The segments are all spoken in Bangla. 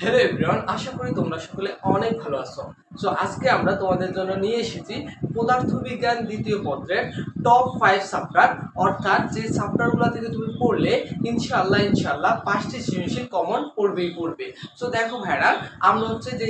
হ্যালো এভরিওয়ান আশা করি তোমরা সকলে অনেক ভালো আছো। সো আজকে আমরা তোমাদের জন্য নিয়ে এসেছি পদার্থবিজ্ঞান দ্বিতীয় পত্রের টপ ফাইভ চ্যাপ্টার অর্থাৎ যে চ্যাপ্টারগুলো থেকে তুমি পড়লে ইনশাল্লাহ ইনশাল্লাহ পাঁচটি সৃজনশীল কমন পড়বেই পড়বে। সো দেখো ভাইরা আমরা হচ্ছে যে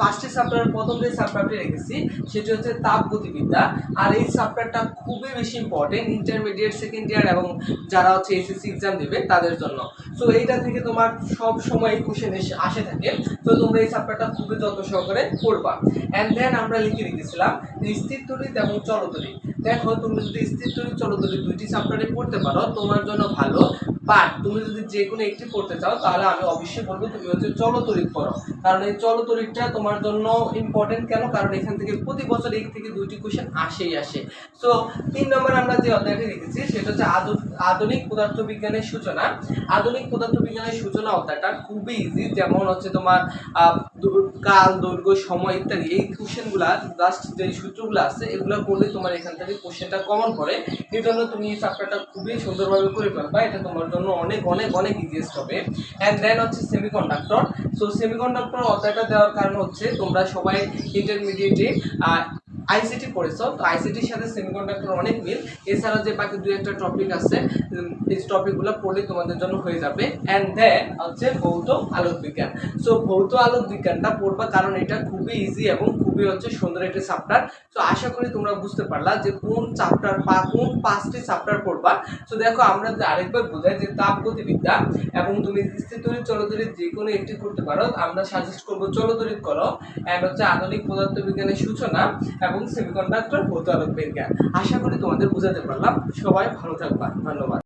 পাঁচটি চ্যাপ্টারের প্রথম যে চ্যাপ্টারটি রেখেছি, সেটি হচ্ছে তাপগতিবিদ্যা আর এই চ্যাপ্টারটা খুবই বেশি ইম্পর্টেন্ট ইন্টারমিডিয়েট সেকেন্ড ইয়ার এবং যারা হচ্ছে এসএসসি এক্সাম দেবে, তাদের জন্য। সো এইটা থেকে তোমার সব সময় কোশ্চেন এসে আসে থাকে। তো তোমরা এই চ্যাপ্টারটা খুবই যত্ন সহকারে পড়বা। অ্যান্ড দেন আমরা লিখে রেখেছিলাম স্থির তড়িৎ এবং চলতড়িৎ দেখো, তুমি যদি স্থির তড়িৎ চলতড়িৎ দুইটি চ্যাপ্টারে পড়তে পারো, তোমার জন্য ভালো। বাট তুমি যদি যে কোনো একটি পড়তে চাও, তাহলে আমি অবশ্যই বলব তুমি হচ্ছে চলতড়িৎ পড়ো। কারণ এই চলতড়িৎটা তোমার জন্য ইম্পর্টেন্ট কেন? কারণ এখান থেকে প্রতি বছর এক থেকে দুইটি কোশ্চেন আসেই আসে। সো তিন নম্বর আমরা যে অধ্যায়টি রেখেছি সেটা হচ্ছে আধু- আধুনিক পদার্থবিজ্ঞানের সূচনা। আধুনিক পদার্থবিজ্ঞানের সূচনা অধ্যায়টা খুবই ইজি যেমন হচ্ছে তোমার কাল, দৈর্ঘ্য, সময় ইত্যাদি এই কোশ্চেনগুলা লাস্ট যে সূত্রগুলো আছে, এগুলো করলে তোমার এখান থেকে কোশ্চেনটা কমন পড়ে। এই জন্য তুমি এই চ্যাপ্টারটা খুবই সুন্দরভাবে করে ফেলবা। এটা তোমার জন্য অনেক অনেক অনেক ইজিয়েস্ট হবে। অ্যান্ড দেন হচ্ছে সেমিকন্ডাক্টর সো সেমিকন্ডাক্টর অধ্যায়টা দেওয়ার কারণ হচ্ছে তোমরা সবাই ইন্টারমিডিয়েটে আইসিটি পড়েছ তো আইসিটির সাথে সেমিকন্ডাক্টর অনেক মিল। এছাড়া যে বাকি দু একটা টপিক আছে এই টপিকগুলো পড়লে তোমাদের জন্য হয়ে যাবে। অ্যান্ড দেন হচ্ছে ভৌত আলোক বিজ্ঞান সো ভৌত আলোক বিজ্ঞানটা পড়বা, কারণ এটা খুবই ইজি এবং খুবই হচ্ছে সুন্দর একটি চ্যাপ্টার তো আশা করি তোমরা বুঝতে পারলা যে কোন চ্যাপ্টার বা কোন পাঁচটি চ্যাপ্টার পড়বা। তো দেখো, আমরা আরেকবার বোঝাই যে তাপগতিবিদ্যা এবং তুমি স্থিতরিত চলতরিত যে কোনো একটি করতে পারো, আমরা সাজেস্ট করব চলতরিত করো অ্যান্ড হচ্ছে আধুনিক পদার্থবিজ্ঞানের সূচনা এবং সেমিকন্ডাক্টর ভৌত বিজ্ঞান। আশা করি তোমাদের বোঝাতে পারলাম। সবাই ভালো থাকবা। ধন্যবাদ।